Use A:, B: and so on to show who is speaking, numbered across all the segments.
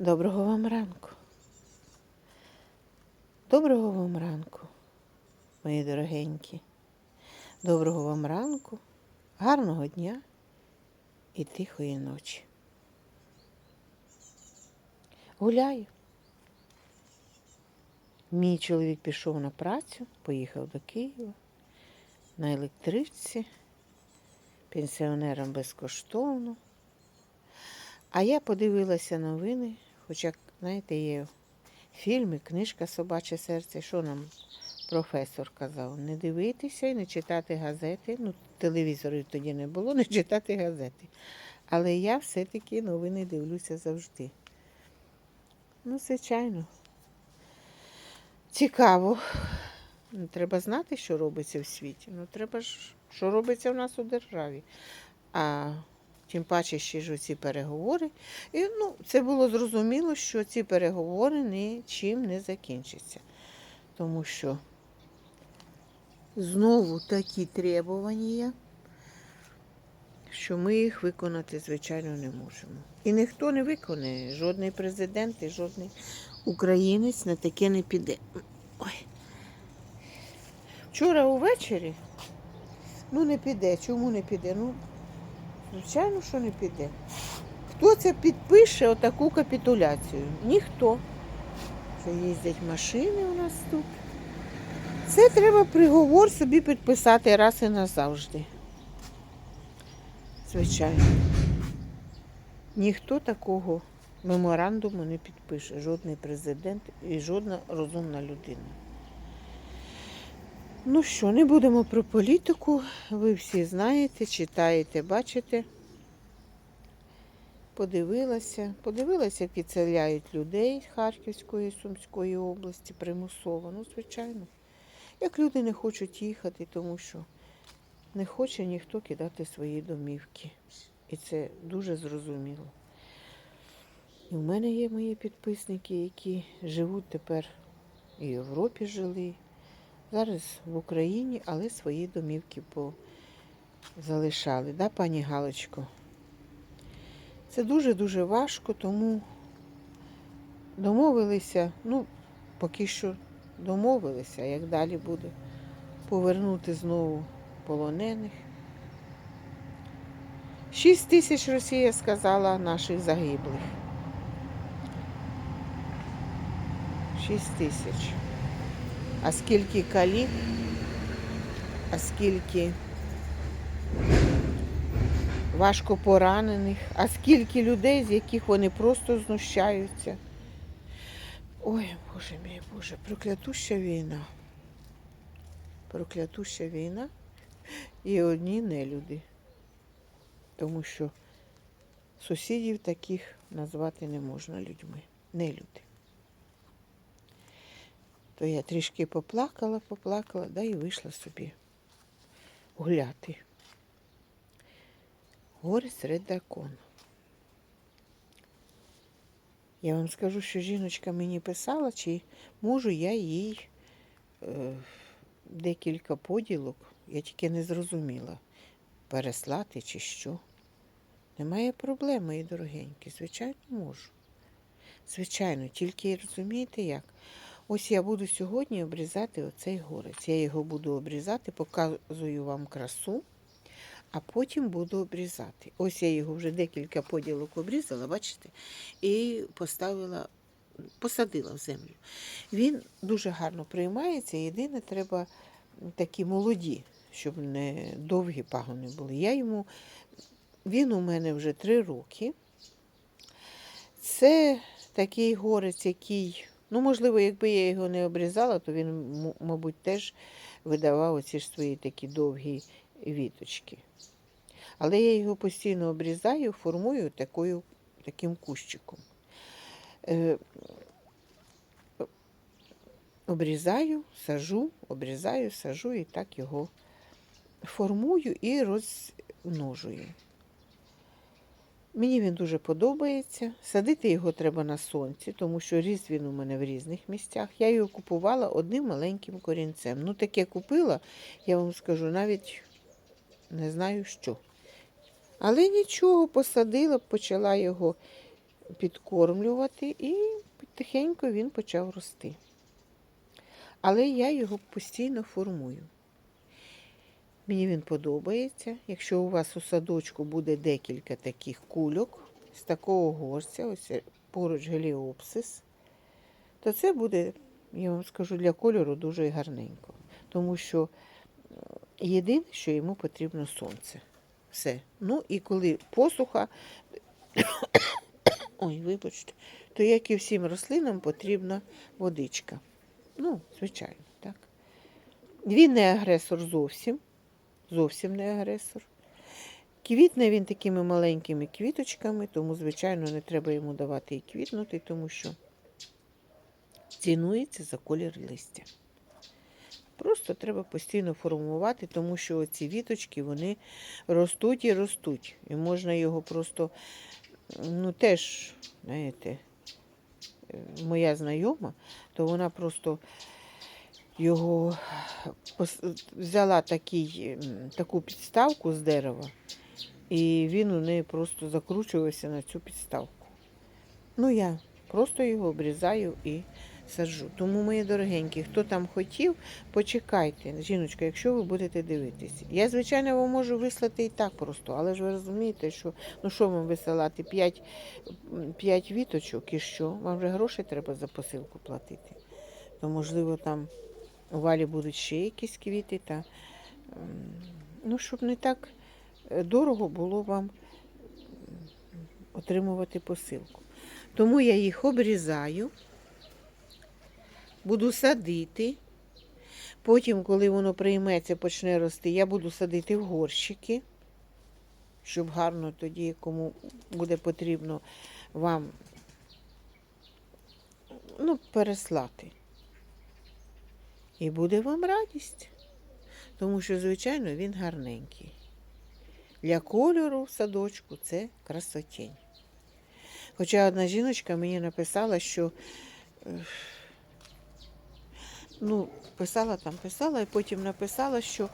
A: Доброго вам ранку. Доброго вам ранку, мої дорогенькі. Доброго вам ранку, гарного дня і тихої ночі. Гуляю. Мій чоловік пішов на працю, поїхав до Києва на електричці, пенсіонерам безкоштовно. А я подивилася новини, хоча, знаєте, є фільми, книжка Собаче серце. Що нам професор казав? Не дивитися і не читати газети. Ну, телевізорів тоді не було, не читати газети. Але я все-таки новини дивлюся завжди. Ну, звичайно. Цікаво. Ну, Треба знати, що робиться в світі. Ну, треба ж, що робиться в нас у державі. А тим паче ще ж оці переговори. І ну, це було зрозуміло, що ці переговори нічим не закінчаться. Тому що знову такі требування, що ми їх виконати, звичайно, не можемо. І ніхто не виконає, жодний президент і жодний українець на таке не піде. Ой. Вчора увечері, ну не піде. Чому не піде? Ну, звичайно, що не піде. Хто це підпише отаку капітуляцію? Ніхто. Це їздять машини у нас тут. Це треба приговор собі підписати раз і назавжди. Звичайно. Ніхто такого меморандуму не підпише, жодний президент і жодна розумна людина. Ну що, не будемо про політику. Ви всі знаєте, читаєте, бачите. Подивилася, подивилася, як відселяють людей з Харківської Сумської області примусово. Ну, звичайно. Як люди не хочуть їхати, тому що не хоче ніхто кидати свої домівки. І це дуже зрозуміло. І в мене є мої підписники, які живуть тепер і в Європі жили, зараз в Україні, але свої домівки залишали, да, пані Галочко? Це дуже-дуже важко, тому домовилися, ну, поки що домовилися, як далі буде, повернути знову полонених. Шість тисяч Росія сказала наших загиблих. Шість тисяч. А скільки калік, а скільки важко поранених, а скільки людей, з яких вони просто знущаються. Ой, Боже мій Боже, проклятуща війна. Проклятуща війна і одні нелюди. Тому що сусідів таких назвати не можна людьми. Нелюди. То я трішки поплакала, поплакала, да і вийшла собі гуляти. Гори серед дракону. Я вам скажу, що жіночка мені писала, чи можу я їй е, декілька поділок, я тільки не зрозуміла, переслати чи що. Немає проблем, мої дорогенькі, звичайно, можу. Звичайно, тільки розумієте як? Ось я буду сьогодні обрізати оцей горець. Я його буду обрізати, показую вам красу, а потім буду обрізати. Ось я його вже декілька поділок обрізала, бачите, і поставила, посадила в землю. Він дуже гарно приймається, єдине, треба такі молоді, щоб не довгі пагони були. Я йому, Він у мене вже три роки. Це такий горець, який. Ну, можливо, якби я його не обрізала, то він, мабуть, теж видавав оці ж свої такі довгі віточки. Але я його постійно обрізаю, формую такою, таким кущиком. Е, обрізаю, сажу, обрізаю, сажу і так його формую і розмножую. Мені він дуже подобається. Садити його треба на сонці, тому що ріс він у мене в різних місцях. Я його купувала одним маленьким корінцем. Ну, таке купила, я вам скажу, навіть не знаю що. Але нічого, посадила, почала його підкормлювати, і тихенько він почав рости. Але я його постійно формую. Мені він подобається. Якщо у вас у садочку буде декілька таких кульок з такого горця, ось поруч геліопсис, то це буде, я вам скажу, для кольору дуже гарненько. Тому що е, єдине, що йому потрібно сонце. Все. Ну і коли посуха, ой, вибачте, то як і всім рослинам потрібна водичка. Ну, звичайно, так. Він не агресор зовсім. Зовсім не агресор. Квітне він такими маленькими квіточками, тому, звичайно, не треба йому давати і квітнути, тому що цінується за колір листя. Просто треба постійно формувати, тому що ці віточки вони ростуть і ростуть. І можна його просто, ну теж, знаєте, е, моя знайома, то вона просто його взяла такий, таку підставку з дерева, і він у неї просто закручувався на цю підставку. Ну, я просто його обрізаю і саджу. Тому, мої дорогенькі, хто там хотів, почекайте, жіночка, якщо ви будете дивитися. Я, звичайно, вам можу вислати і так просто, але ж ви розумієте, що ну що вам висилати? 5, 5 віточок і що? Вам вже гроші треба за посилку платити. То, можливо, там у валі будуть ще якісь квіти, та, ну, щоб не так е, дорого було вам отримувати посилку. Тому я їх обрізаю, буду садити. Потім, коли воно прийметься, почне рости, я буду садити в горщики, щоб гарно тоді, кому буде потрібно вам ну, переслати. І буде вам радість. Тому що, звичайно, він гарненький. Для кольору в садочку це красотень. Хоча одна жіночка мені написала, що е, ну, писала там, писала, і потім написала, що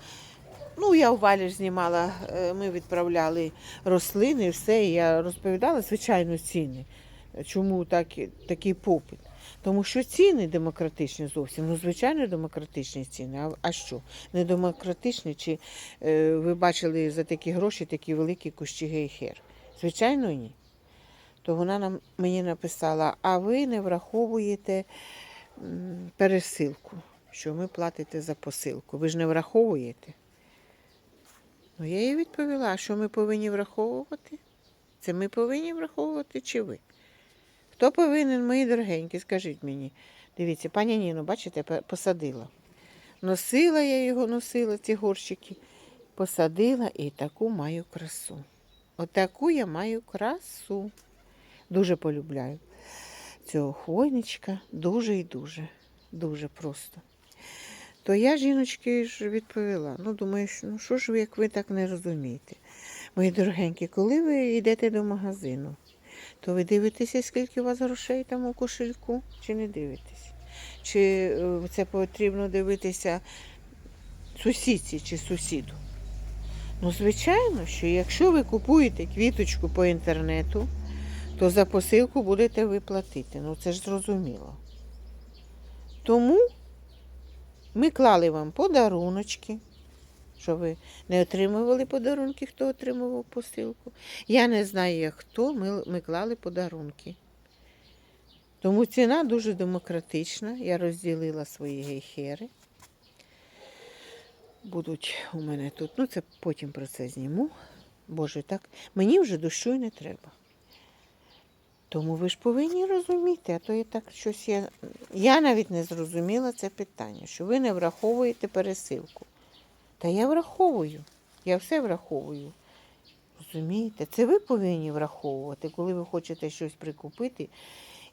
A: ну, я у Валі ж знімала, е, ми відправляли рослини, все, і я розповідала, звичайно, ціни. Чому так, такий попит? Тому що ціни демократичні зовсім. Ну, звичайно, демократичні ціни. А, а що? Не демократичні? Чи е, ви бачили за такі гроші такі великі кущі гейхер? Звичайно, ні. То вона нам, мені написала, а ви не враховуєте м, пересилку, що ви платите за посилку. Ви ж не враховуєте. Ну, я їй відповіла, що ми повинні враховувати? Це ми повинні враховувати чи ви? Хто повинен, мої дорогенькі, скажіть мені. Дивіться, пані Ніно, бачите, посадила. Носила я його, носила, ці горщики. Посадила і таку маю красу. Отаку я маю красу. Дуже полюбляю цього хвойничка. Дуже і дуже. Дуже просто. То я, жіночки, ж відповіла. Ну, думаю, ну що ж ви, як ви так не розумієте? Мої дорогенькі, коли ви йдете до магазину, то ви дивитеся, скільки у вас грошей там у кошельку, чи не дивитесь? Чи е, це потрібно дивитися сусідці чи сусіду? Ну, звичайно, що якщо ви купуєте квіточку по інтернету, то за посилку будете ви платити. Ну це ж зрозуміло. Тому ми клали вам подаруночки, що ви не отримували подарунки, хто отримував посилку. Я не знаю, хто, ми, ми клали подарунки. Тому ціна дуже демократична. Я розділила свої гейхери. Будуть у мене тут. Ну, це потім про це зніму. Боже, так. Мені вже й не треба. Тому ви ж повинні розуміти, а то я так щось я. Я навіть не зрозуміла це питання, що ви не враховуєте пересилку. Та я враховую. Я все враховую. Розумієте? Це ви повинні враховувати, коли ви хочете щось прикупити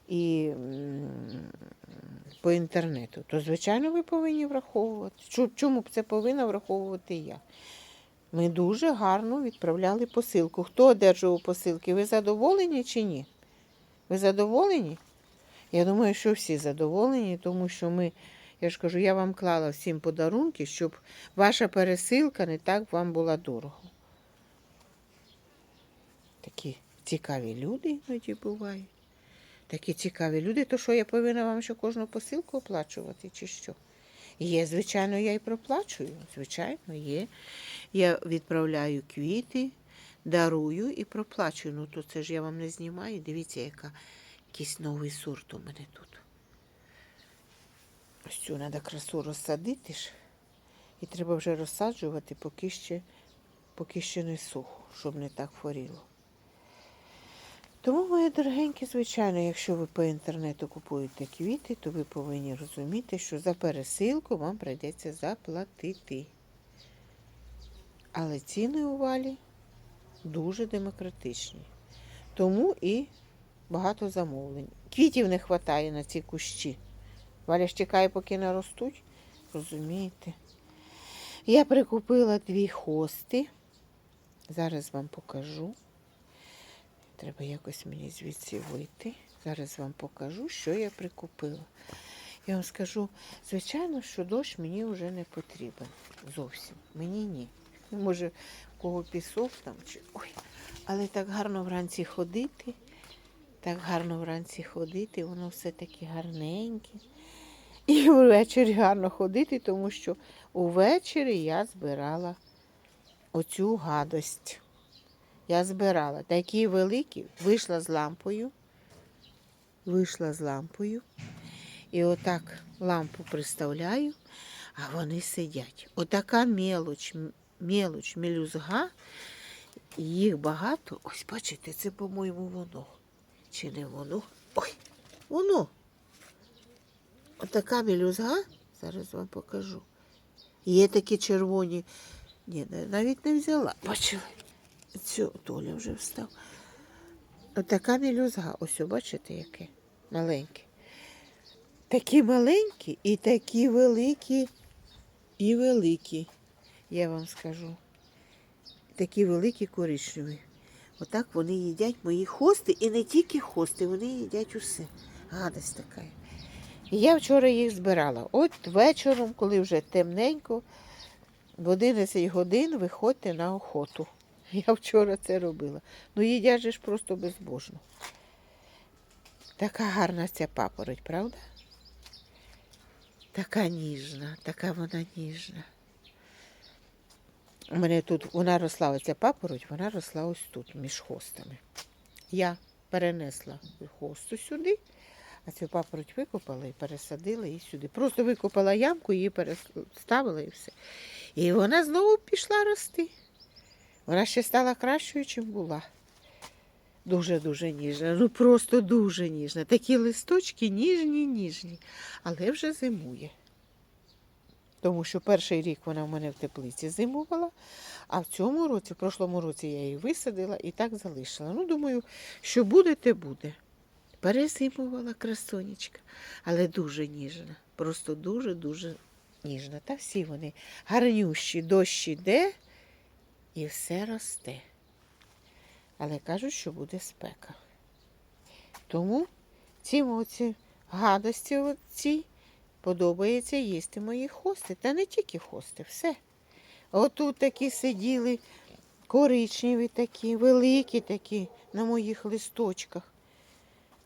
A: і по інтернету, то звичайно ви повинні враховувати. Чому б це повинна враховувати я? Ми дуже гарно відправляли посилку. Хто одержував посилки? Ви задоволені чи ні? Ви задоволені? Я думаю, що всі задоволені, тому що ми, я ж кажу, я вам клала всім подарунки, щоб ваша пересилка не так вам була дорого. Такі цікаві люди іноді бувають. Такі цікаві люди, то що я повинна вам ще кожну посилку оплачувати, чи що? Є, звичайно, я і проплачую. Звичайно, є. Я відправляю квіти, дарую і проплачую. Ну, то це ж я вам не знімаю. Дивіться, яка якийсь новий сорт у мене тут. Ось цю треба красу розсадити ж. І треба вже розсаджувати, поки ще, поки ще не сухо, щоб не так хворіло. Тому, мої дорогенькі, звичайно, якщо ви по інтернету купуєте квіти, то ви повинні розуміти, що за пересилку вам прийдеться заплатити. Але ціни у валі дуже демократичні. Тому і багато замовлень. Квітів не вистачає на ці кущі. Валя ж чекає, поки наростуть. Розумієте? Я прикупила дві хости. Зараз вам покажу. Треба якось мені звідси вийти. Зараз вам покажу, що я прикупила. Я вам скажу, звичайно, що дощ мені вже не потрібен. Зовсім. Мені ні. Може, в кого пісок там чи. Ой. Але так гарно вранці ходити. Так гарно вранці ходити, воно все таке гарненьке. І ввечері гарно ходити, тому що увечері я збирала оцю гадость. Я збирала такі великі, вийшла з лампою, вийшла з лампою. І отак лампу приставляю, а вони сидять. Отака мелоч, мелоч, мелюзга, їх багато. Ось бачите, це, по-моєму, воно. Чи не воно? Ой, воно. Отака мелюзга, зараз вам покажу. Є такі червоні. Ні, навіть не взяла. Бачили? Цю Толя вже встав. Отака мелюзга. Ось, бачите, яке маленьке. Такі маленькі і такі великі, і великі, я вам скажу. Такі великі коричневі. Отак вони їдять мої хости, і не тільки хости, вони їдять усе. Гадость така. І я вчора їх збирала. От вечором, коли вже темненько, в 11 годин виходьте на охоту. Я вчора це робила. Ну їдять же ж просто безбожно. Така гарна ця папороть, правда? Така ніжна, така вона ніжна. У мене тут вона росла, оця папороть, вона росла ось тут, між хостами. Я перенесла хосту сюди, а цю папороть викопала і пересадила її сюди. Просто викопала ямку, її переставила і все. І вона знову пішла рости. Вона ще стала кращою, чим була. Дуже-дуже ніжна. Ну просто дуже ніжна. Такі листочки ніжні, ніжні. Але вже зимує. Тому що перший рік вона в мене в теплиці зимувала, а в цьому році, в прошлому році я її висадила і так залишила. Ну, думаю, що буде, те буде. Перезимувала красонечка, але дуже ніжна. Просто дуже-дуже ніжна. Та всі вони гарнющі, дощ іде і все росте. Але кажуть, що буде спека. Тому ці оці гадості оці подобається їсти мої хости. Та не тільки хости, все. Отут такі сиділи коричневі такі, великі такі на моїх листочках.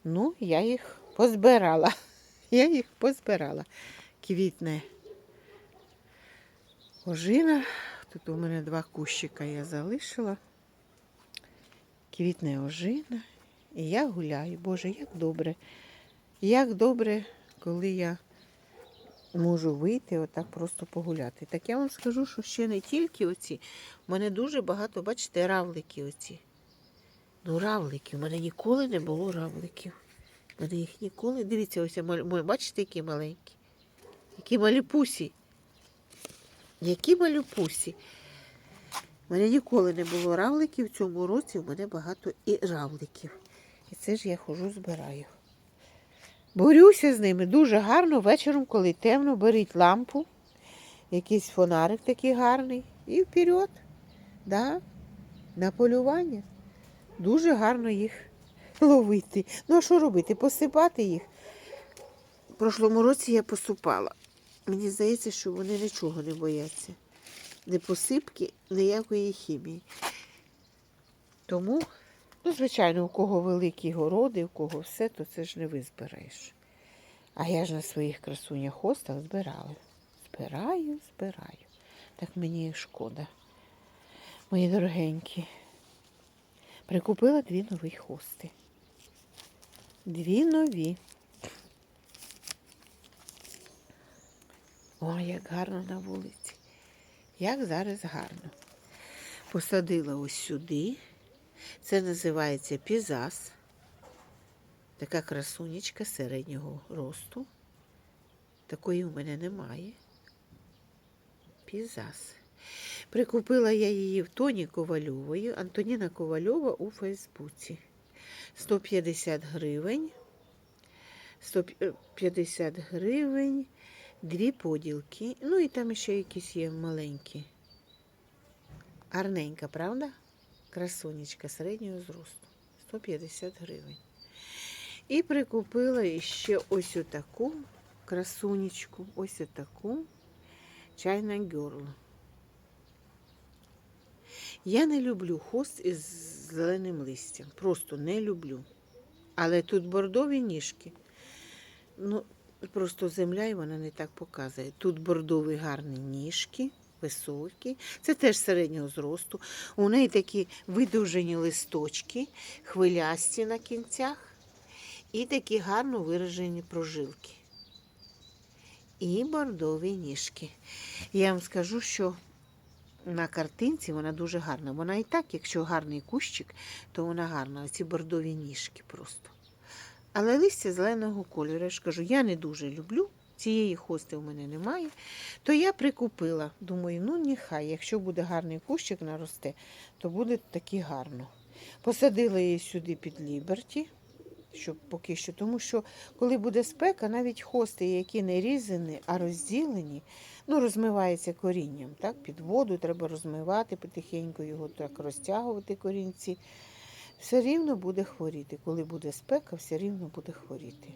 A: Ну, я їх позбирала. Я їх позбирала. Квітне ожина. Тут у мене два кущика я залишила. Квітне ожина. І я гуляю. Боже, як добре. Як добре, коли я можу вийти отак просто погуляти. Так я вам скажу, що ще не тільки оці. У мене дуже багато, бачите, равлики оці. Ну, равлики. У мене ніколи не було равликів. У мене їх ніколи. Дивіться, ось бачите, які маленькі. Які малюпусі. Які малюпусі. У мене ніколи не було равликів. В цьому році в мене багато і равликів. І це ж я хожу, збираю. Борюся з ними дуже гарно вечором, коли темно, беріть лампу, якийсь фонарик такий гарний і вперед. Да, на полювання. Дуже гарно їх ловити. Ну, а що робити? Посипати їх. В прошлому році я посипала. Мені здається, що вони нічого не бояться. Не посипки, ніякої хімії. Тому Ну, звичайно, у кого великі городи, у кого все, то це ж не визбираєш. А я ж на своїх красунях хостах збираю. Збираю, збираю. Так мені їх шкода. Мої дорогенькі. Прикупила дві нові хости. Дві нові. Ой, як гарно на вулиці. Як зараз гарно. Посадила ось сюди. Це називається пізас. Така красунечка середнього росту. Такої у мене немає. Пізас. Прикупила я її в Тоні Ковальової. Антоніна Ковальова у Фейсбуці. 150 гривень. 150 гривень, дві поділки. Ну і там ще якісь є маленькі. Гарненька, правда? Красунечка середнього зросту. 150 гривень. І прикупила ще ось отаку красунечку, ось отаку China Girl. Я не люблю хост із зеленим листям. Просто не люблю. Але тут бордові ніжки. Ну, просто земля і вона не так показує. Тут бордові гарні ніжки, високі. Це теж середнього зросту. У неї такі видовжені листочки, хвилясті на кінцях і такі гарно виражені прожилки. І бордові ніжки. Я вам скажу, що на картинці вона дуже гарна. Вона і так, якщо гарний кущик, то вона гарна. Оці бордові ніжки просто. Але листя зеленого кольору, я ж кажу, я не дуже люблю. Цієї хости в мене немає, то я прикупила. Думаю, ну нехай, якщо буде гарний кущик наросте, то буде таки гарно. Посадила її сюди під ліберті, щоб поки що, тому що коли буде спека, навіть хости, які не різані, а розділені, ну, розмивається корінням. Так? Під воду треба розмивати, потихеньку його так розтягувати корінці. Все рівно буде хворіти. Коли буде спека, все рівно буде хворіти.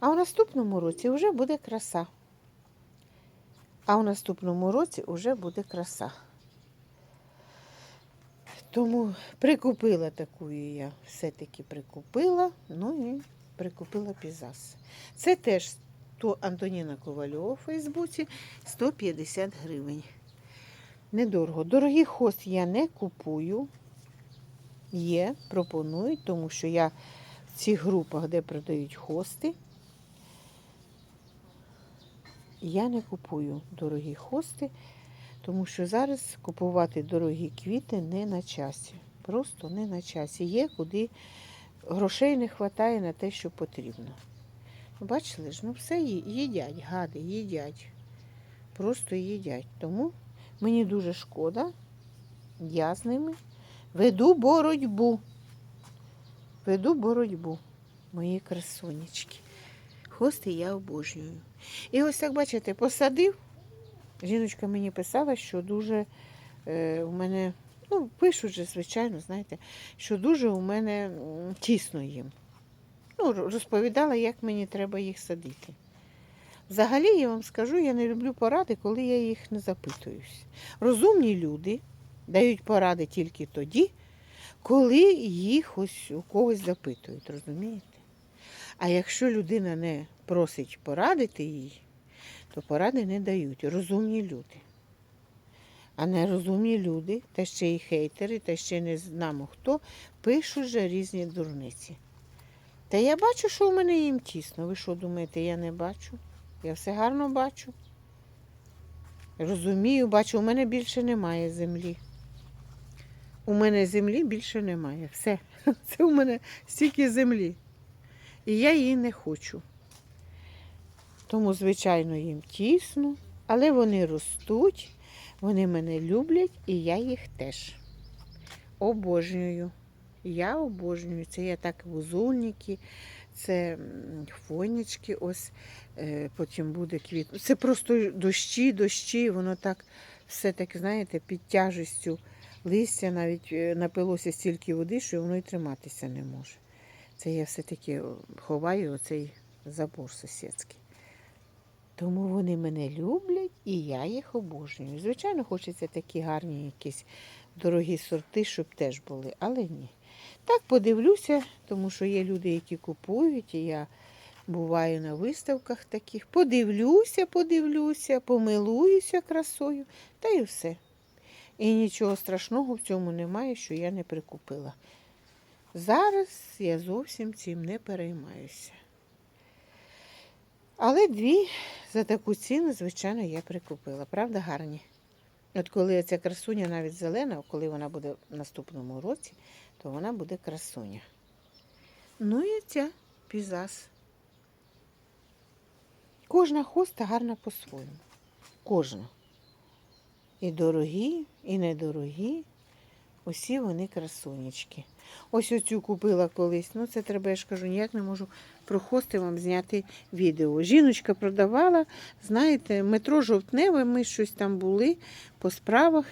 A: А в наступному році вже буде краса. А в наступному році вже буде краса. Тому прикупила таку я, все-таки прикупила, ну і прикупила пізас. Це теж то Антоніна Ковальова у Фейсбуці 150 гривень. Недорого. Дорогі хост я не купую. Є, пропонують, тому що я в цих групах, де продають хости, я не купую дорогі хости, тому що зараз купувати дорогі квіти не на часі. Просто не на часі. Є, куди грошей не вистачає на те, що потрібно. Бачили ж, ну все їдять, гади, їдять. Просто їдять. Тому мені дуже шкода. Я з ними веду боротьбу. Веду боротьбу, мої красунечки. Хости я обожнюю. І ось так, бачите, посадив. Жіночка мені писала, що дуже е, у мене, ну, пишуть же, звичайно, знаєте, що дуже у мене тісно їм. Ну, розповідала, як мені треба їх садити. Взагалі, я вам скажу, я не люблю поради, коли я їх не запитуюсь. Розумні люди дають поради тільки тоді, коли їх ось у когось запитують, розумієте? А якщо людина не просить порадити їй, то поради не дають. Розумні люди. А нерозумні люди, та ще й хейтери, та ще не знамо хто, пишуть же різні дурниці. Та я бачу, що у мене їм тісно. Ви що думаєте, я не бачу? Я все гарно бачу. Розумію, бачу, у мене більше немає землі. У мене землі більше немає. Все. Це у мене стільки землі. І я її не хочу. Тому, звичайно, їм тісно, але вони ростуть, вони мене люблять, і я їх теж обожнюю. Я обожнюю. Це я так вузульники, це м, ось е, потім буде квіт. Це просто дощі, дощі, воно так все так, знаєте, під тяжестю листя навіть е, напилося стільки води, що воно й триматися не може. Це я все-таки ховаю оцей забор сусідський. Тому вони мене люблять і я їх обожнюю. Звичайно, хочеться такі гарні якісь дорогі сорти, щоб теж були, але ні. Так подивлюся, тому що є люди, які купують, і я буваю на виставках таких. Подивлюся, подивлюся, помилуюся красою, та й все. І нічого страшного в цьому немає, що я не прикупила. Зараз я зовсім цим не переймаюся. Але дві за таку ціну, звичайно, я прикупила. Правда, гарні. От коли ця красуня навіть зелена, коли вона буде в наступному році, то вона буде красуня. Ну і ця пізас. Кожна хоста гарна по-своєму. Кожна. І дорогі, і недорогі. Усі вони красунечки. Ось оцю купила колись. Ну, це треба, я ж кажу, ніяк не можу про хости вам зняти відео. Жіночка продавала, знаєте, метро жовтневе, ми щось там були по справах.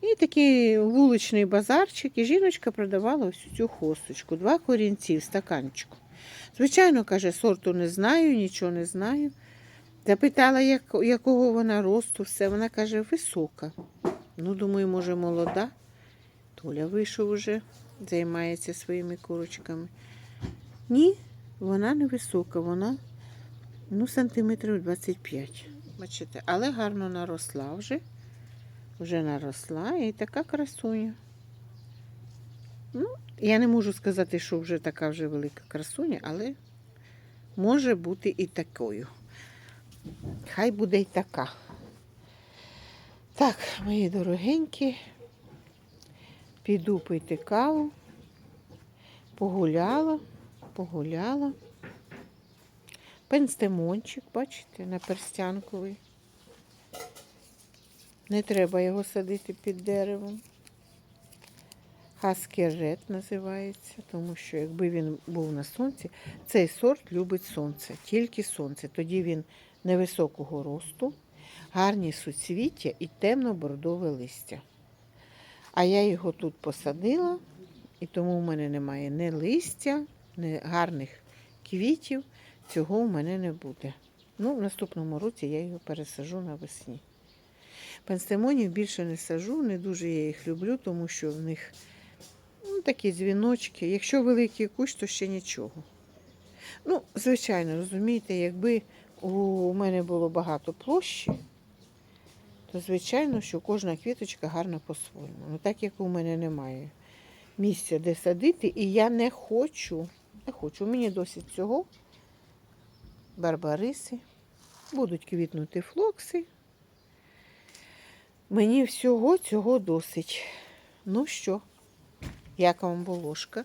A: І такий вуличний базарчик, і жіночка продавала ось цю хосточку. Два корінці в стаканчику. Звичайно, каже, сорту не знаю, нічого не знаю. Запитала, як, якого вона росту, все. Вона каже, висока. Ну, думаю, може, молода. Толя вийшов уже, займається своїми курочками. Ні, вона не висока, вона ну, сантиметрів 25. Бачите, але гарно наросла вже. Вже наросла і така красуня. Ну, я не можу сказати, що вже така вже велика красуня, але може бути і такою. Хай буде й така. Так, мої дорогенькі, піду пити каву. Погуляла, погуляла. Пенстемончик, бачите, на перстянковий. Не треба його садити під деревом. Хаскерет називається, тому що якби він був на сонці, цей сорт любить сонце, тільки сонце. Тоді він невисокого росту, гарні суцвіття і темно-бордове листя. А я його тут посадила, і тому в мене немає ні листя, ні гарних квітів. Цього в мене не буде. Ну, в наступному році я його пересажу навесні. Пенстемонів більше не сажу, не дуже я їх люблю, тому що в них ну, такі дзвіночки. Якщо великий кущ, то ще нічого. Ну, звичайно, розумієте, якби у мене було багато площі, то звичайно, що кожна квіточка гарна по-своєму. Ну, так як у мене немає місця, де садити, і я не хочу, не хочу, мені досить цього. Барбариси, будуть квітнути флокси. Мені всього цього досить. Ну що, як вам волошка?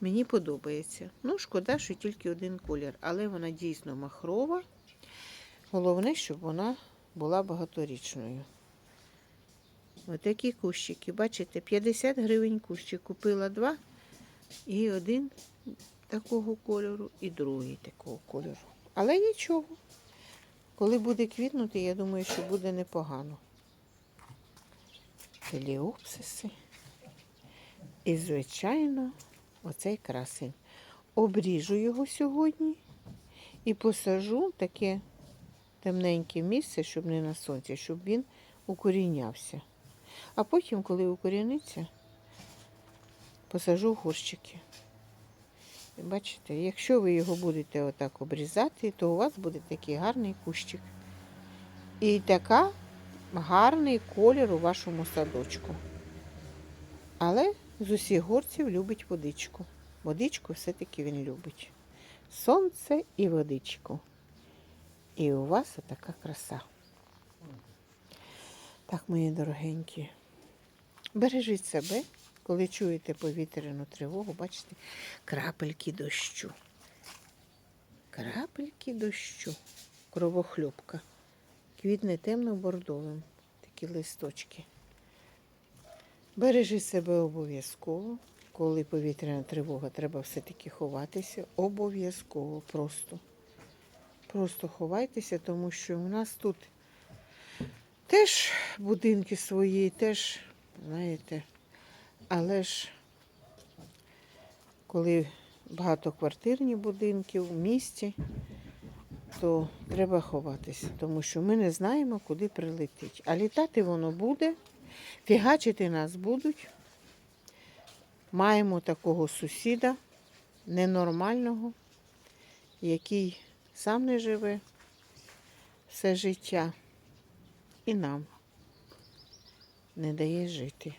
A: Мені подобається. Ну, шкода, що тільки один колір, але вона дійсно махрова. Головне, щоб вона була багаторічною. Ось такі кущики. Бачите, 50 гривень кущик. Купила два і один такого кольору, і другий такого кольору. Але нічого. Коли буде квітнути, я думаю, що буде непогано. Теліопсиси. І, звичайно, оцей красень. Обріжу його сьогодні і посажу таке темненьке місце, щоб не на сонці, щоб він укорінявся. А потім, коли укоріниться, посажу горщики. Бачите, якщо ви його будете отак обрізати, то у вас буде такий гарний кущик. І така гарний колір у вашому садочку. Але з усіх горців любить водичку. Водичку все-таки він любить. Сонце і водичку. І у вас така краса. Так, мої дорогенькі, бережіть себе, коли чуєте повітряну тривогу, бачите, крапельки дощу. Крапельки дощу. Кровохлюбка. Квітне темно-бордовим. Такі листочки. Бережи себе обов'язково. Коли повітряна тривога, треба все-таки ховатися. Обов'язково просто. Просто ховайтеся, тому що у нас тут теж будинки свої, теж, знаєте, але ж коли багатоквартирні будинки в місті, то треба ховатися, тому що ми не знаємо, куди прилетить. А літати воно буде, фігачити нас будуть. маємо такого сусіда ненормального, який сам не живе все життя і нам не дає жити.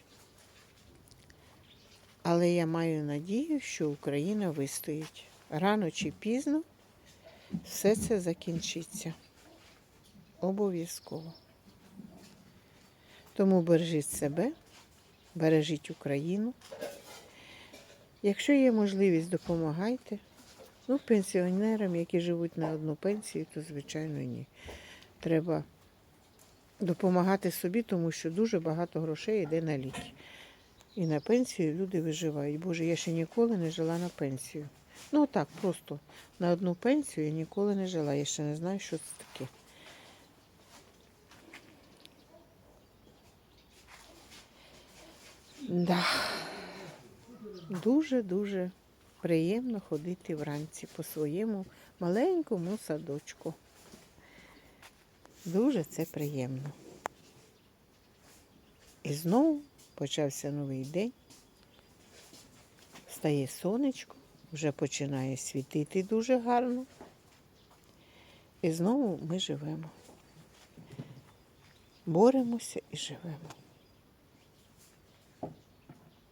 A: Але я маю надію, що Україна вистоїть. Рано чи пізно все це закінчиться. Обов'язково. Тому бережіть себе, бережіть Україну. Якщо є можливість, допомагайте. Ну, пенсіонерам, які живуть на одну пенсію, то звичайно ні. Треба допомагати собі, тому що дуже багато грошей йде на ліки. І на пенсію люди виживають. Боже, я ще ніколи не жила на пенсію. Ну так, просто на одну пенсію я ніколи не жила. Я ще не знаю, що це таке. Да. Дуже-дуже приємно ходити вранці по своєму маленькому садочку. Дуже це приємно. І знову почався новий день. Стає сонечко, вже починає світити дуже гарно. І знову ми живемо. Боремося і живемо.